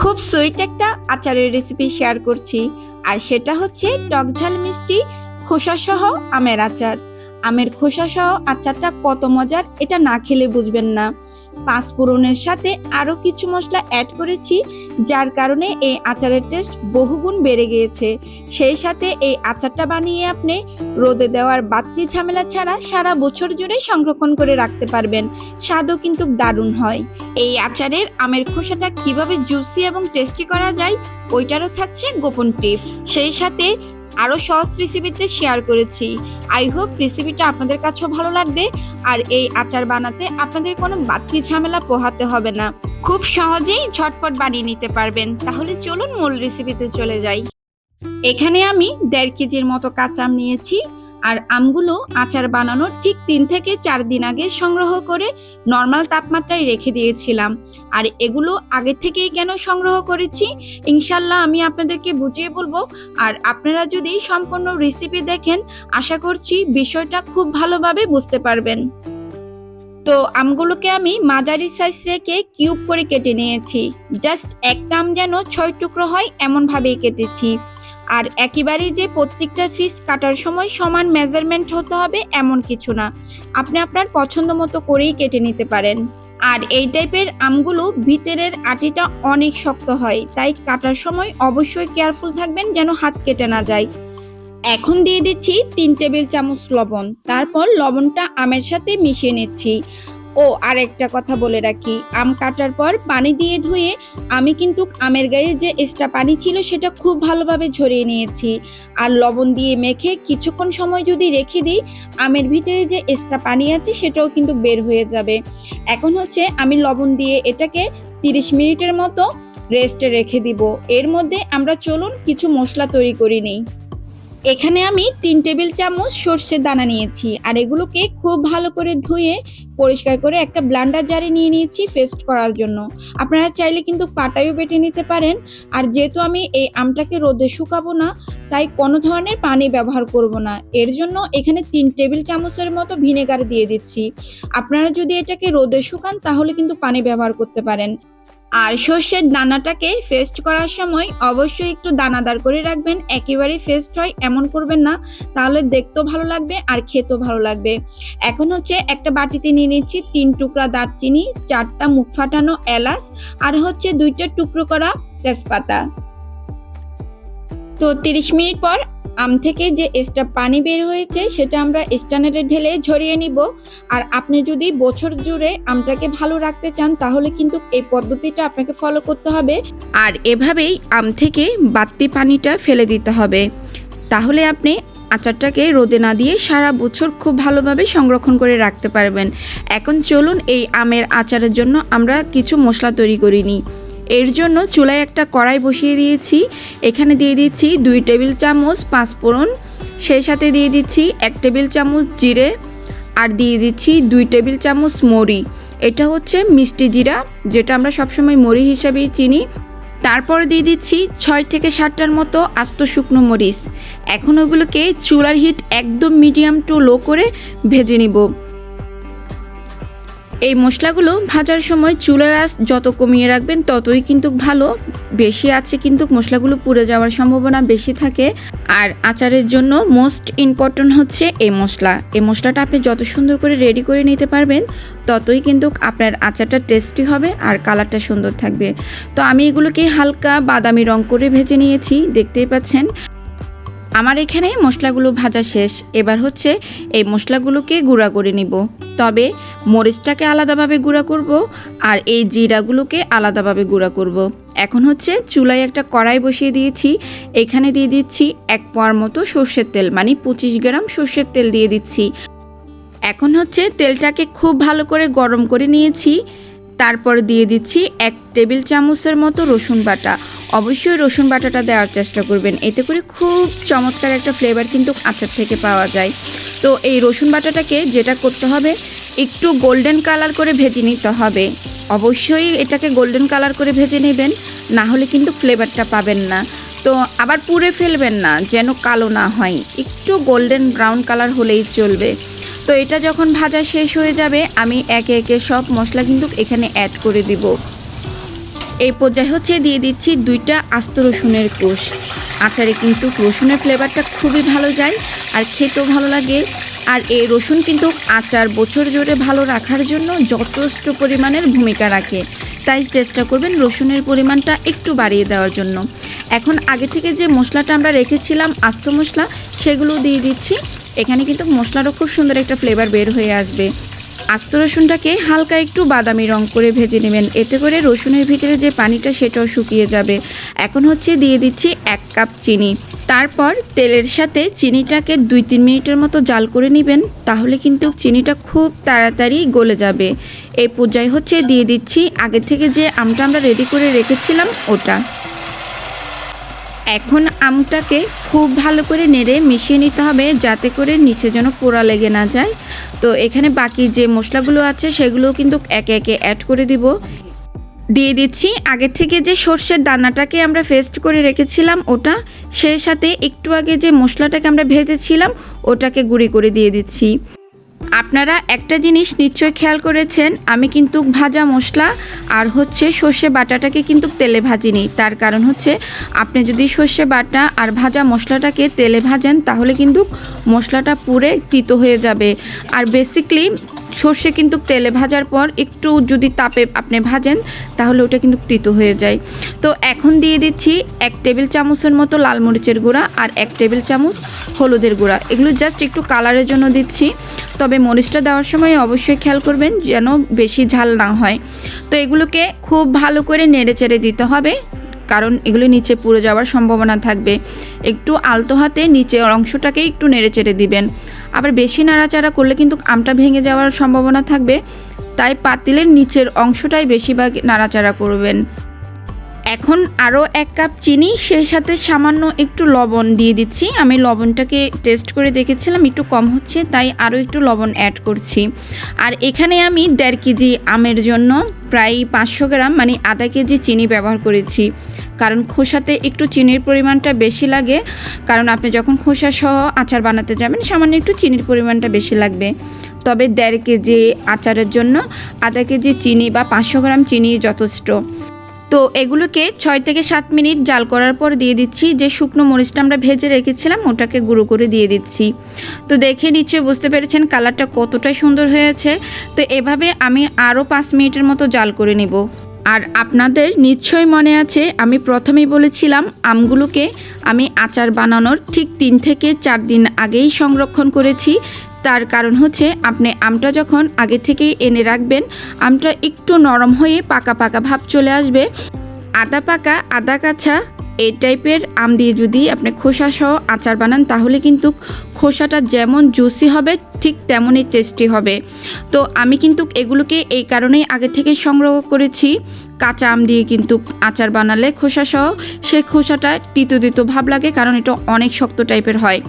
খুব সুইট একটা আচারের রেসিপি শেয়ার করছি। আর সেটা হচ্ছে টক ঝাল মিষ্টি খোসা সহ আমের আচার। আমের খোসা সহ আচারটা কত মজার, এটা না খেলে বুঝবেন না। পাঁচ ফোড়নের সাথে আরও কিছু মশলা অ্যাড করেছি, যার কারণে এই আচারের টেস্ট বহুগুণ বেড়ে গিয়েছে। সেই সাথে এই আচারটা বানিয়ে আপনি রোদে দেওয়ার বাড়তি ঝামেলা ছাড়া সারা বছর জুড়ে সংরক্ষণ করে রাখতে পারবেন। স্বাদও কিন্তু দারুণ হয়। এই আচারের আমের খোসাটা কীভাবে জুসি এবং টেস্টি করা যায়, ওইটারও থাকছে গোপন টিপস সেই সাথে আরও সহজ রেসিপিতে শেয়ার করেছি। আই হোপ রেসিপিটা আপনাদের কাছেও ভালো লাগবে। আর এই আচার বানাতে আপনাদের কোনো বাড়তি ঝামেলা পোহাতে হবে না। খুব সহজেই ঝটপট বানিয়ে নিতে পারবেন। তাহলে চলুন মূল রেসিপিতে চলে যাই। এখানে আমি দেড় কেজির মতো কাঁচা আম নিয়েছি। আর আমগুলো আচার বানানোর ঠিক তিন থেকে চার দিন আগে সংগ্রহ করে নর্মাল তাপমাত্রায় রেখে দিয়েছিলাম। আর এগুলো আগে থেকেই কেন সংগ্রহ করেছি? ইনশাল্লাহ আমি আপনাদেরকে বুঝিয়ে বলব। আর আপনারা যদি সম্পূর্ণ রেসিপি দেখেন, আশা করছি বিষয়টা খুব ভালোভাবে বুঝতে পারবেন। তো আমগুলোকে আমি মাঝারি সাইজ রেখে কিউব করে কেটে নিয়েছি। জাস্ট একটা আম যেন ছয় টুকরো হয়, এমনভাবেই কেটেছি। আর একেবারেই যে প্রত্যেকটা ফিস কাটার সময় সমান মেজারমেন্ট হতে হবে এমন কিছু না। আপনি আপনার পছন্দ মতো করেই কেটে নিতে পারেন। আর এই টাইপের আমগুলো ভিতরের আটিটা অনেক শক্ত হয়, তাই কাটার সময় অবশ্যই কেয়ারফুল থাকবেন যেন হাত কেটে না যায়। এখন দিয়ে দিচ্ছি তিন টেবিল চামচ লবণ, তারপর লবণটা আমের সাথে মিশিয়ে নিচ্ছি। ও আর একটা কথা বলে রাখি। আম কাটার পর পানি দিয়ে ধুয়ে আমি কিন্তু আমের গায়ে যে এক্সট্রা পানি ছিল সেটা খুব ভালোভাবে ঝরিয়ে নিয়েছি। আর লবণ দিয়ে মেখে কিছুক্ষণ সময় যদি রেখে দিই, আমের ভিতরে যে এক্সট্রা পানি আছে সেটাও কিন্তু বের হয়ে যাবে। এখন হচ্ছে আমি লবণ দিয়ে এটাকে তিরিশ মিনিটের মতো রেস্টে রেখে দিব। এর মধ্যে আমরা চলুন কিছু মশলা তৈরি করে নিই। এখানে আমি তিন টেবিল চামচ সর্ষের দানা নিয়েছি আর এগুলোকে খুব ভালো করে ধুয়ে পরিষ্কার করে একটা ব্লান্ডার জারে নিয়ে নিয়েছি পেস্ট করার জন্য। আপনারা চাইলে কিন্তু পাটায়ও বেটে নিতে পারেন। আর যেহেতু আমি এই আমটাকে রোদে শুকাবো না, তাই কোনো ধরনের পানি ব্যবহার করব না। এর জন্য এখানে তিন টেবিল চামচের মতো ভিনেগার দিয়ে দিচ্ছি। আপনারা যদি এটাকে রোদে শুকান, তাহলে কিন্তু পানি ব্যবহার করতে পারেন। আর সর্ষের দানাটাকে ফেস্ট করার সময় অবশ্যই একটু দানাদার করে রাখবেন। একেবারেই ফেস্ট হয়, এমন করবেন না। তাহলে দেখতেও ভালো লাগবে আর খেতেও ভালো লাগবে। এখন হচ্ছে একটা বাটিতে নিয়ে নিচ্ছি তিন টুকরা দারচিনি, চারটা মুখ ফাটানো এলাচ আর হচ্ছে দুইটা টুকরো করা তেজপাতা। তো তিরিশ মিনিট পর আম থেকে যে এক্সট্রা পানি বের হয়েছে, সেটা আমরা স্ট্যান্ডারে ঢেলে ঝরিয়ে নিব। আর আপনি যদি বছর জুড়ে আমটাকে ভালো রাখতে চান, তাহলে কিন্তু এই পদ্ধতিটা আপনাকে ফলো করতে হবে। আর এভাবেই আম থেকে বাড়তি পানিটা ফেলে দিতে হবে। তাহলে আপনি আচারটাকে রোদে না দিয়ে সারা বছর খুব ভালোভাবে সংরক্ষণ করে রাখতে পারবেন। এখন চলুন এই আমের আচারের জন্য আমরা কিছু মশলা তৈরি করে নিই। এর জন্য চুলায় একটা কড়াই বসিয়ে দিয়েছি। এখানে দিয়ে দিচ্ছি দুই টেবিল চামচ পাঁচফোড়ন সেই সাথে দিয়ে দিচ্ছি এক টেবিল চামচ জিরে। আর দিয়ে দিচ্ছি দুই টেবিল চামচ মরি। এটা হচ্ছে মিষ্টি জিরা, যেটা আমরা সবসময় মরি হিসাবেই চিনি। তারপরে দিয়ে দিচ্ছি ছয় থেকে সাতটার মতো আস্ত শুকনো মরিচ। এখন ওগুলোকে চুলার হিট একদম মিডিয়াম টু লো করে ভেজে নিব। এই মশলাগুলো ভাজার সময় চুলার আঁচ যত কমিয়ে রাখবেন ততই কিন্তু ভালো। বেশি আছে কিন্তু মশলাগুলো পুড়ে যাওয়ার সম্ভাবনা বেশি থাকে। আর আচারের জন্য মোস্ট ইম্পর্ট্যান্ট হচ্ছে এই মশলা। এই মশলাটা আপনি যত সুন্দর করে রেডি করে নিতে পারবেন, ততই কিন্তু আপনার আচারটা টেস্টি হবে আর কালারটা সুন্দর থাকবে। তো আমি এগুলোকে হালকা বাদামি রং করে ভেজে নিয়েছি, দেখতেই পাচ্ছেন। আমার এখানে মশলাগুলো ভাজা শেষ। এবার হচ্ছে এই মশলাগুলোকে গুঁড়া করে নিব। তবে মরিচটাকে আলাদাভাবে গুঁড়া করব আর এই জিরাগুলোকে আলাদাভাবে গুঁড়া করব। এখন হচ্ছে চুলায় একটা কড়াই বসিয়ে দিয়েছি। এখানে দিয়ে দিচ্ছি এক পোয়ার মতো সর্ষের তেল মানে পঁচিশ গ্রাম সর্ষের তেল দিয়ে দিচ্ছি। এখন হচ্ছে তেলটাকে খুব ভালো করে গরম করে নিয়েছি। তারপর দিয়ে দিচ্ছি এক টেবিল চামচের মতো রসুন বাটা। অবশ্যই রসুন বাটাটা দেওয়ার চেষ্টা করবেন, এতে করে খুব চমৎকার একটা ফ্লেভার কিন্তু আচার থেকে পাওয়া যায়। তো এই রসুন বাটাটাকে যেটা করতে হবে একটু গোল্ডেন কালার করে ভেজে নিতে হবে। অবশ্যই এটাকে গোল্ডেন কালার করে ভেজে নেবেন, না হলে কিন্তু ফ্লেভারটা পাবেন না। তো আবার পুড়ে ফেলবেন না, যেন কালো না হয়। একটু গোল্ডেন ব্রাউন কালার হলেই চলবে। তো এটা যখন ভাজা শেষ হয়ে যাবে, আমি একে একে সব মশলা কিন্তু এখানে অ্যাড করে দিব। এই পর্যায়ে হচ্ছে দিয়ে দিচ্ছি দুইটা আস্ত রসুনের কোষ। আচারে কিন্তু রসুনের ফ্লেভারটা খুবই ভালো যায়, আর খেতেও ভালো লাগে। আর এই রসুন কিন্তু আচার বছর জুড়ে ভালো রাখার জন্য যথেষ্ট পরিমাণের ভূমিকা রাখে। তাই চেষ্টা করবেন রসুনের পরিমাণটা একটু বাড়িয়ে দেওয়ার জন্য। এখন আগে থেকে যে মশলাটা আমরা রেখেছিলাম, আস্ত মশলা, সেগুলো দিয়ে দিচ্ছি। এখানে কিন্তু মশলারও খুব সুন্দর একটা ফ্লেভার বের হয়ে আসবে। আস্ত রসুনটাকে হালকা একটু বাদামি রং করে ভেজে নেবেন। এতে করে রসুনের ভিতরে যে পানিটা, সেটাও শুকিয়ে যাবে। এখন হচ্ছে দিয়ে দিচ্ছি এক কাপ চিনি। তারপর তেলের সাথে চিনিটাকে দুই তিন মিনিটের মতো জাল করে নেবেন, তাহলে কিন্তু চিনিটা খুব তাড়াতাড়ি গলে যাবে। এই পর্যায়ে হচ্ছে দিয়ে দিচ্ছি আগে থেকে যে আমটা আমরা রেডি করে রেখেছিলাম ওটা। এখন আমটাকে খুব ভালো করে নেড়ে মিশিয়ে নিতে হবে যাতে করে নিচে যেন পোড়া লেগে না যায়। তো এখানে বাকি যে মশলাগুলো আছে সেগুলোও কিন্তু একে একে অ্যাড করে দিব। দিয়ে দিচ্ছি। আগের থেকে যে সর্ষের দানাটাকে আমরা ফেস্ট করে রেখেছিলাম ওটা, সেই সাথে একটু আগে যে মশলাটাকে আমরা ভেজেছিলাম, ওটাকে গুঁড়ি করে দিয়ে দিচ্ছি। আপনারা একটা জিনিস নিশ্চয়ই খেয়াল করেছেন, আমি কিন্তু ভাজা মশলা আর হচ্ছে সর্ষে বাটাটাকে কিন্তু তেলে ভাজিনি। তার কারণ হচ্ছে, আপনি যদি সর্ষে বাটা আর ভাজা মশলাটাকে তেলে ভাজেন, তাহলে কিন্তু মশলাটা পুরে তিতো হয়ে যাবে। আর বেসিকলি সর্ষে কিন্তু তেলে ভাজার পর একটু যদি তাপে আপনি ভাজেন, তাহলে ওটা কিন্তু তিতো হয়ে যায়। তো এখন দিয়ে দিচ্ছি এক টেবিল চামচের মতো লাল মরিচের গুঁড়া আর এক টেবিল চামচ হলুদের গুঁড়া। এগুলো জাস্ট একটু কালারের জন্য দিচ্ছি। তবে মরিচটা দেওয়ার সময় অবশ্যই খেয়াল করবেন যেন বেশি ঝাল না হয়। তো এগুলোকে খুব ভালো করে নেড়ে চেড়ে দিতে হবে। কারণ এগুলি নিচে পুড়ে যাওয়ার সম্ভাবনা থাকবে। একটু আলতো হাতে নিচে অংশটাকে একটু নেড়ে চেড়ে দিবেন। আবার বেশি নাড়াচাড়া করলে কিন্তু আমটা ভেঙে যাওয়ার সম্ভাবনা থাকবে। তাই পাতিলের নিচের অংশটাই বেশিরভাগ নাড়াচাড়া করবেন। এখন আরও এক কাপ চিনি, সেই সাথে সামান্য একটু লবণ দিয়ে দিচ্ছি। আমি লবণটাকে টেস্ট করে দেখেছিলাম, একটু কম হচ্ছে, তাই আরও একটু লবণ অ্যাড করছি। আর এখানে আমি দেড় কেজি আমের জন্য প্রায় পাঁচশো গ্রাম মানে আধা কেজি চিনি ব্যবহার করেছি। কারণ খোসাতে একটু চিনির পরিমাণটা বেশি লাগে, কারণ আপনি যখন খোসা সহ আচার বানাতে যাবেন, সামান্য একটু চিনির পরিমাণটা বেশি লাগবে। তবে দেড় কেজি আচারের জন্য আধা কেজি চিনি বা পাঁচশো গ্রাম চিনি যথেষ্ট। তো এগুলোকে ছয় থেকে সাত মিনিট জাল করার পর দিয়ে দিচ্ছি। যে শুকনো মরিচটা আমরা ভেজে রেখেছিলাম, ওটাকে গুঁড়ো করে দিয়ে দিচ্ছি। তো দেখে নিশ্চয়ই বুঝতে পেরেছেন কালারটা কতটা সুন্দর হয়েছে। তো এভাবে আমি আরও পাঁচ মিনিটের মতো জাল করে নেব। আর আপনাদের নিশ্চয়ই মনে আছে, আমি প্রথমেই বলেছিলাম আমগুলোকে আমি আচার বানানোর ঠিক তিন থেকে চার দিন আগেই সংরক্ষণ করেছি। তার কারণ হচ্ছে আপনি আমটা যখন আগে থেকেই এনে রাখবেন, আমটা একটু নরম হয়ে পাকা পাকা ভাব চলে আসবে। আদা পাকা, আদা কাঁচা, এই টাইপের আম দিয়ে যদি আপনি খোসা সহ আচার বানান, তাহলে কিন্তু খোসাটা যেমন জুসি হবে, ঠিক তেমনই টেস্টি হবে। তো আমি কিন্তু এগুলোকে এই কারণেই আগে থেকে সংগ্রহ করেছি। কাঁচা আম দিয়ে কিন্তু আচার বানালে খোসা সহ, সেই খোসাটা তিতো তিতো ভাব লাগে কারণ এটা অনেক শক্ত টাইপের হয়।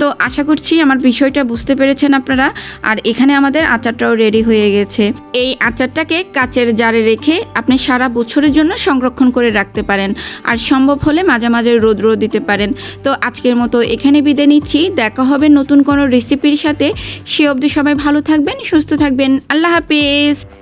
তো আশা করছি আমার বিষয়টা বুঝতে পেরেছেন আপনারা, আর এখানে আমাদের আচারটাও রেডি হয়ে গেছে। এই আচারটাকে কাচের জারে রেখে আপনি সারা বছরের জন্য সংরক্ষণ করে রাখতে পারেন, আর সম্ভব হলে মাঝে মাঝে রোদ রোদ দিতে পারেন। তো আজকের মতো এখানে বিদায় নিচ্ছি, দেখা হবে নতুন কোনো রেসিপির সাথে। সে অবধি সবাই ভালো থাকবেন, সুস্থ থাকবেন। আল্লাহ হাফিজ!